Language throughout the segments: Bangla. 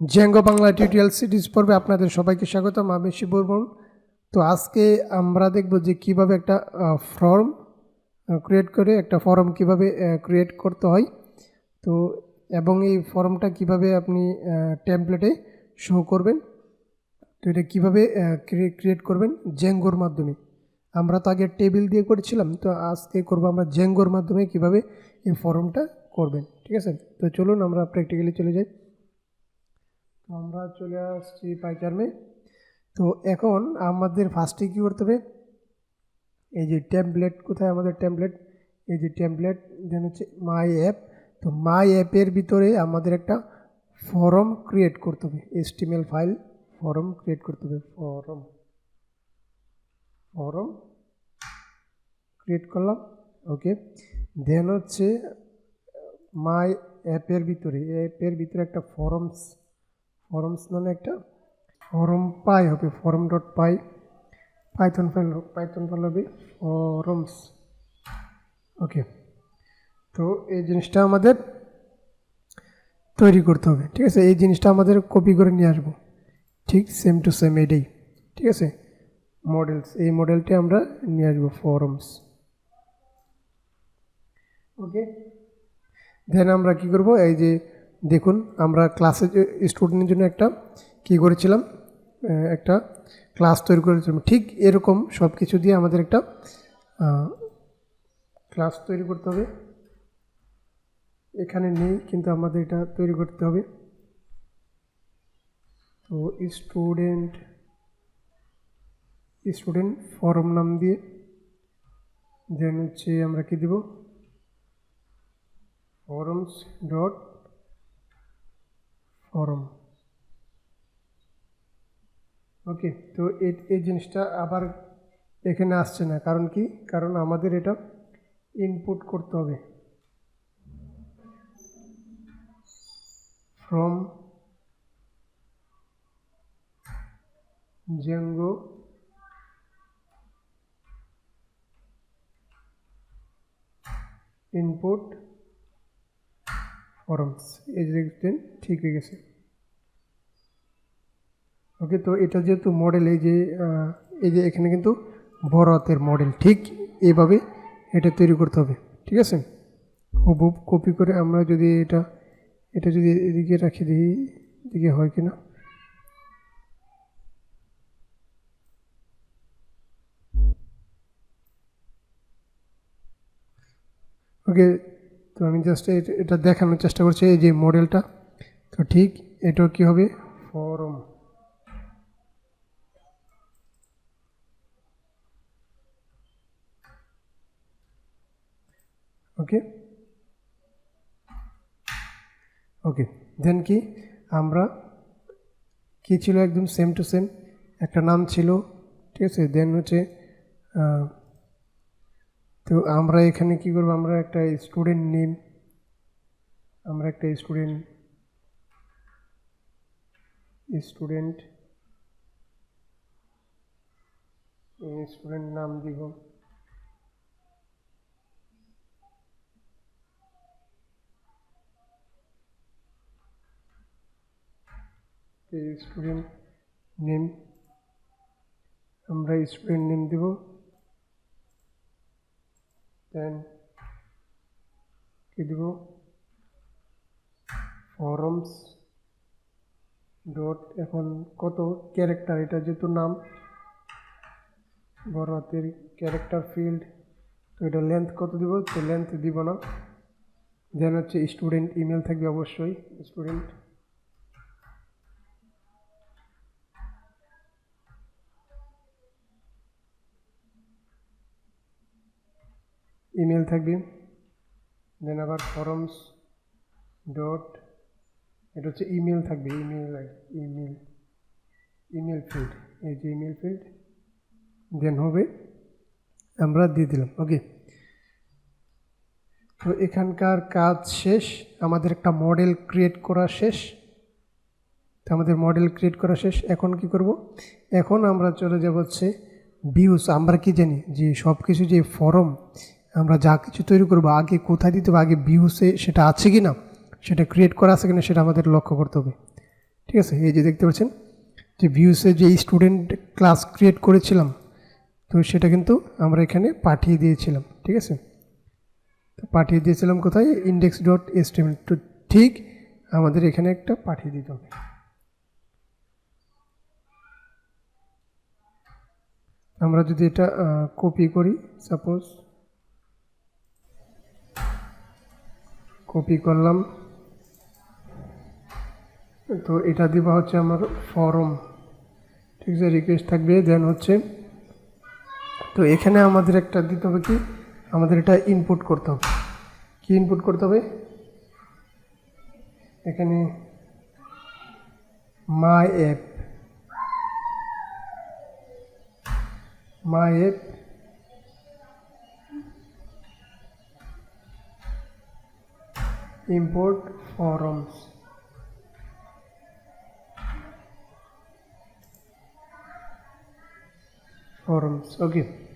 জেঙ্গো বাংলা টিউটোরিয়াল সিরিজ পর্বে আপনাদের সবাইকে স্বাগতম, আমি শিববর্মন তো আজকে আমরা দেখব যে কীভাবে একটা ফর্ম ক্রিয়েট করে একটা ফর্ম কীভাবে ক্রিয়েট করতে হয়। তো, এবং এই ফর্মটা কীভাবে আপনি টেমপ্লেটে শো করবেন, তো এটা কীভাবে ক্রিয়েট করবেন জেঙ্গোর মাধ্যমে। আমরা তো আগে টেবিল দিয়ে করেছিলাম, তো আজকে করব আমরা জেঙ্গোর মাধ্যমে কীভাবে এই ফর্মটা করবেন, ঠিক আছে? তো চলুন আমরা প্র্যাকটিক্যালি চলে যাই। আমরা চলে আসছি পাইচার্মে তো এখন আমাদের ফার্স্টে কী করতে হবে? এই যে ট্যাম্পলেট কোথায় আমাদের ট্যাম্পলেট এই যে ট্যাম্পলেট দেন হচ্ছে মাই অ্যাপ তো মাই অ্যাপের ভিতরে আমাদের একটা ফর্ম ক্রিয়েট করতে হবে। এসটিমেল ফাইল ফর্ম ক্রিয়েট করতে হবে। ফর্ম ফর্ম ক্রিয়েট করলাম। ওকে দেন হচ্ছে মাই অ্যাপের ভিতরে অ্যাপের ভিতরে একটা ফরমস ফরমস নামে একটা ফরম পাই হবে, form dot py, python file python file হবে ফরমস। ওকে, তো এই জিনিসটা আমাদের তৈরি করতে হবে, ঠিক আছে? এই জিনিসটা আমাদের কপি করে নিয়ে আসব, ঠিক সেম টু সেম এটাই, ঠিক আছে? মডেলস এই মডেলটি আমরা নিয়ে আসব ফরমস ওকে দেন আমরা কি করব? এই যে দেখুন, আমরা ক্লাসে স্টুডেন্টের জন্য একটা কি করেছিলাম একটা ক্লাস তৈরি করেছিলাম। ঠিক এরকম সব কিছু দিয়ে আমাদের একটা ক্লাস তৈরি করতে হবে। এখানে নেই, কিন্তু আমাদের এটা তৈরি করতে হবে। তো স্টুডেন্ট স্টুডেন্ট ফরম নাম দিয়ে দেন হচ্ছে আমরা কি দেব? ফরমস ডট ফরম ওকে তো এই জিনিসটা আবার এখানে আসছে না। কারণ কি? কারণ আমাদের এটা ইনপুট করতে হবে। ফ্রম জেঙ্গো ইনপুট ফরমস এই যে দেখছেন ঠিক হয়ে গেছে। ওকে তো এটা যেহেতু মডেল এই যে এই যে এখানে কিন্তু বড় হাতের মডেল ঠিক এইভাবে এটা তৈরি করতে হবে, ঠিক আছে? হুবহুব কপি করে আমরা যদি এটা এটা যদি এদিকে রাখি দিই এদিকে হয় কিনা ওকে তো আমি জাস্ট এটা দেখানোর চেষ্টা করছি, এই যে মডেলটা তো ঠিক এটাও কী হবে? ফরম ওকে ওকে দেন কি? আমরা কি ছিল একদম সেম টু সেম একটা নাম ছিল, ঠিক আছে? দেন হচ্ছে তো আমরা এখানে কি করব? আমরা একটা স্টুডেন্ট নেম আমরা একটা স্টুডেন্ট স্টুডেন্ট স্টুডেন্ট নাম দিব। স্টুডেন্ট নেম আমরা স্টুডেন্ট নেম দেব। দেন কি দেব ফরমস ডট এখন কত ক্যারেক্টার এটা যেহেতু নাম, বড় হাতের ক্যারেক্টার ফিল্ড তো এটা লেন্থ কত দিব? তো লেন্থ দিব না। দেন হচ্ছে স্টুডেন্ট ইমেল থাকবে অবশ্যই স্টুডেন্ট ইমেল থাকবে দেন আবার ফরমস ডট এটা হচ্ছে ইমেল থাকবে ইমেল ইমেল ইমেল ফিল্ড এই যে ইমেল ফিল্ড দেন হবে আমরা দিয়ে দিলাম ওকে তো এখানকার কাজ শেষ, আমাদের একটা মডেল ক্রিয়েট করা শেষ, তো আমাদের মডেল ক্রিয়েট করা শেষ, এখন কি করব? এখন আমরা চলে যাব হচ্ছে ভিউস আমরা কি জানি? যে সব কিছু যে ফর্ম আমরা যা কিছু তৈরি করব, আগে কোথায় দিতে হবে, আগে ভিউসে সেটা আছে কি না সেটা ক্রিয়েট করা আছে কিনা, সেটা আমাদের লক্ষ্য করতে হবে। ঠিক আছে? এই যে দেখতে পাচ্ছেন, যে ভিউসে যে স্টুডেন্ট ক্লাস ক্রিয়েট করেছিলাম, তো সেটা কিন্তু আমরা এখানে পাঠিয়ে দিয়েছিলাম। ঠিক আছে? তো পাঠিয়ে দিয়েছিলাম কোথায়? ইন্ডেক্স ডট এসটিএমএল তো ঠিক আমাদের এখানে একটা পাঠিয়ে দিতে হবে। আমরা যদি এটা কপি করি সাপোজ কপি করলাম। তো এটা দিবা হচ্ছে আমার ফরম ঠিক আছে রিকোয়েস্ট থাকবে। দেন হচ্ছে, তো এখানে আমাদের একটা দিতে হবে কি? আমাদের এটা ইনপুট করতে হবে। কি ইনপুট করতে হবে? এখানে my app my app import forums. Forums okay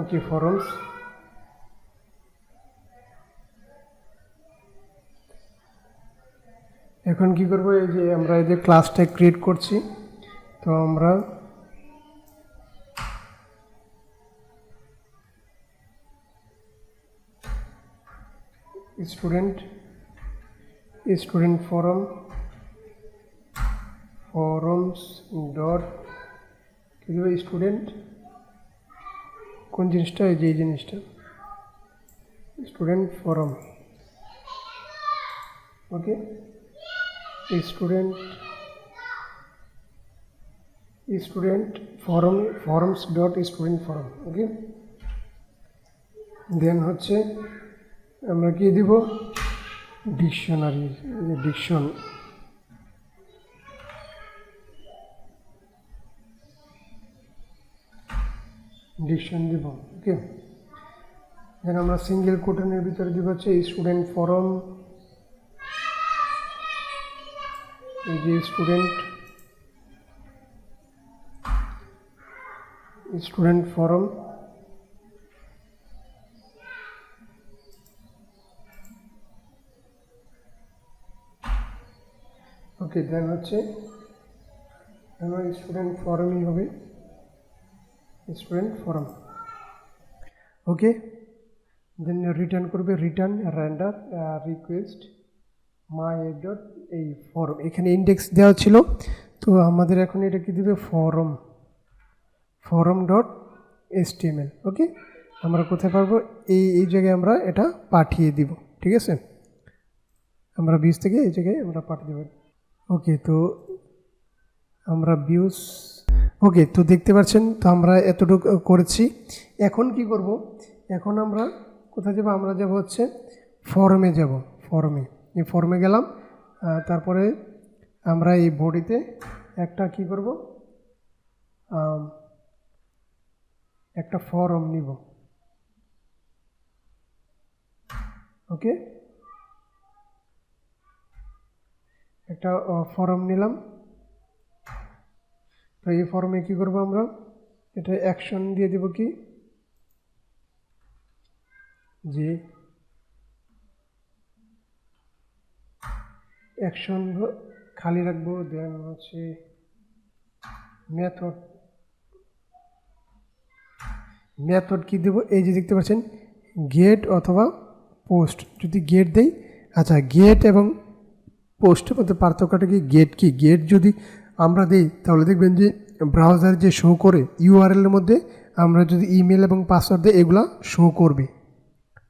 okay forums এখন কি করব? এই যে আমরা এই যে ক্লাসটা ক্রিয়েট করছি, তো আমরা student student forum forms dot কি স্টুডেন্ট কোন জিনিসটা? এই যে, এই জিনিসটা। Student forum okay student student form forms dot student form okay then হচ্ছে আমরা কি দিব? ডিকশনারি ডিকশন ডিকশন দিব ওকে দেন আমরা সিঙ্গেল কোটনের ভিতরে দিব হচ্ছে স্টুডেন্ট ফরম এই যে student student form okay then হচ্ছে স্টুডেন্ট ফরমই হবে। Student form okay then return করবে return render request my dot এই ফরম এখানে ইন্ডেক্স দেওয়া ছিল, তো আমাদের এখন এটা কি দেবে? Form form dot html okay আমরা কোথায় পারব? এই এই জায়গায় আমরা এটা পাঠিয়ে দিব, ঠিক আছে? আমরা বিউজ থেকে এই জায়গায় আমরা পাঠিয়ে দেব। ওকে তো আমরা বিউজ ওকে তো দেখতে পাচ্ছেন, তো আমরা এতটুকু করেছি। এখন কি করব? এখন আমরা কোথায় যাব? আমরা যাব হচ্ছে ফর্মে যাব ফর্মে এই ফর্মে গেলাম তারপরে আমরা এই বডিতে একটা কি করব? একটা ফর্ম নিব। ওকে একটা ফর্ম নিলাম। তো এই ফর্মে কি করব আমরা? এটা অ্যাকশন দিয়ে দেব কি? যে অ্যাকশন খালি রাখব দেন হচ্ছে মেথড মেথড কি দেবো? এই যে দেখতে পাচ্ছেন গেট অথবা পোস্ট যদি গেট দেই আচ্ছা গেট এবং পোস্টের মধ্যে পার্থক্যটা কি? গেট কি? গেট যদি আমরা দিই, তাহলে দেখবেন যে ব্রাউজার যে শো করে ইউআরএলের মধ্যে আমরা যদি ইমেল এবং পাসওয়ার্ড দিই এগুলো শো করবে।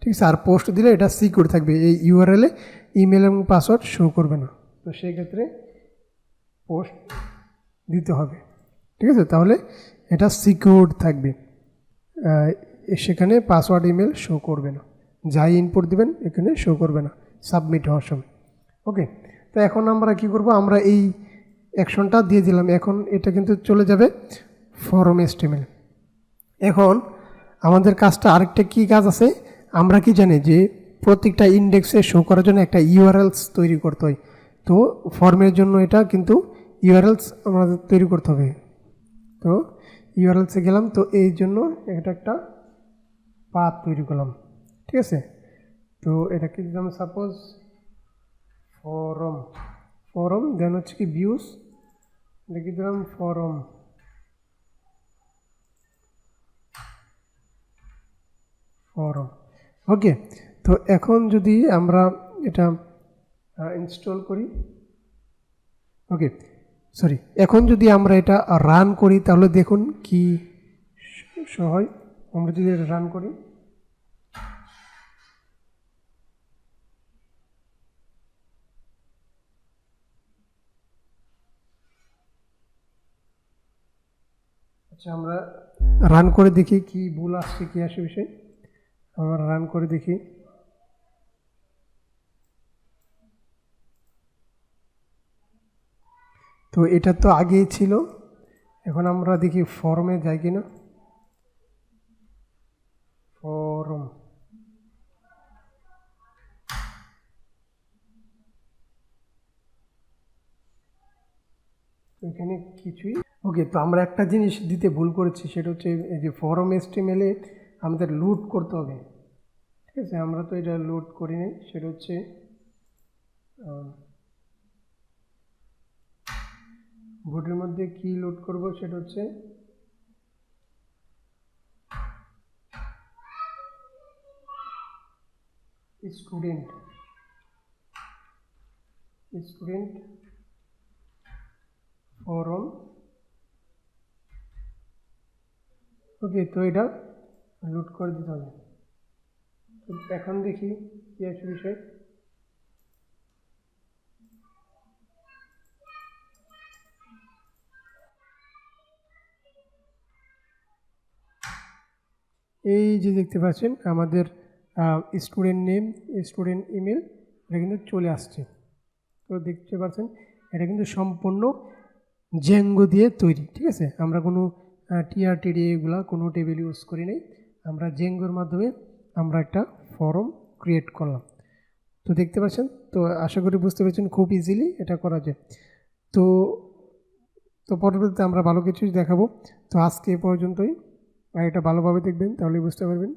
ঠিক আছে, আর পোস্ট দিলে এটা সিকিউর থাকবে, এই ইউআরএলে ইমেল এবং পাসওয়ার্ড শো করবে না। তো সেই ক্ষেত্রে পোস্ট দিতে হবে। ঠিক আছে, তাহলে এটা সিকিউর থাকবে। সেখানে পাসওয়ার্ড ইমেল শো করবে না। যাই ইনপুট দিবেন, এখানে শো করবে না সাবমিট হওয়ার সময়। ওকে তো এখন আমরা কি করব, আমরা এই অ্যাকশনটা দিয়ে দিলাম। এখন এটা কিন্তু চলে যাবে ফরম এস্টিমেল এখন আমাদের কাজটা আরেকটা কি কাজ আছে? আমরা কি জানি যে প্রত্যেকটা ইন্ডেক্সে শো করার জন্য একটা ইউআরএলস তৈরি করতে হয়। তো ফর্মের জন্য এটা কিন্তু ইউআরএলস আমাদের তৈরি করতে হবে। তো ইউআরএলসে গেলাম, তো এই জন্য এটা একটা পাথ তৈরি করলাম। ঠিক আছে? তো এটাকে দিলাম? সাপোজ ফরম ফরম দেন হচ্ছে কি ভিউস লিখে দিলাম ফরম। ফরম। ওকে, তো এখন যদি আমরা এটা ইনস্টল করি। ওকে সরি এখন যদি আমরা এটা রান করি, তাহলে দেখুন কি শো হয় আমরা যদি এটা রান করি। আচ্ছা আমরা রান করে দেখি কি ভুল আসছে, কি আসে বিষয়। আমরা রান করে দেখি। তো এটা তো আগেই ছিল। এখন আমরা দেখি ফর্মে যাই কিনা। ফরম এখানে কিছুই ওকে তো আমরা একটা জিনিস দিতে ভুল করেছি, সেটা হচ্ছে এই যে ফরম এস্টিমেলে আমাদের লুট করতে হবে। ঠিক আছে, আমরা তো এটা লোড করি নাই, সেটা হচ্ছে বোর্ডের মধ্যে কি লোড করব, সেটা হচ্ছে স্টুডেন্ট স্টুডেন্ট ফরম ওকে তো এটা লোড করে দিতে হবে। তো এখন দেখি কি আছে বিষয়। এই যে দেখতে পাচ্ছেন, আমাদের স্টুডেন্ট নেম স্টুডেন্ট ইমেল এটা কিন্তু চলে আসছে। তো দেখতে পাচ্ছেন, এটা কিন্তু সম্পূর্ণ জেঙ্গো দিয়ে তৈরি, ঠিক আছে? আমরা কোনো টিআর টিডি এগুলা কোনো টেবিল ইউজ করি নাই। আমরা জেঙ্গোর মাধ্যমে আমরা একটা ফর্ম ক্রিয়েট করলাম। তো দেখতে পাচ্ছেন, তো আশা করি বুঝতে পেরেছেন খুব ইজিলি এটা করা যায়। তো তো পরবর্তীতে আমরা ভালো কিছুই দেখাবো। তো আজকে এ পর্যন্তই। আর এটা ভালোভাবে দেখবেন, তাহলেই বুঝতে পারবেন।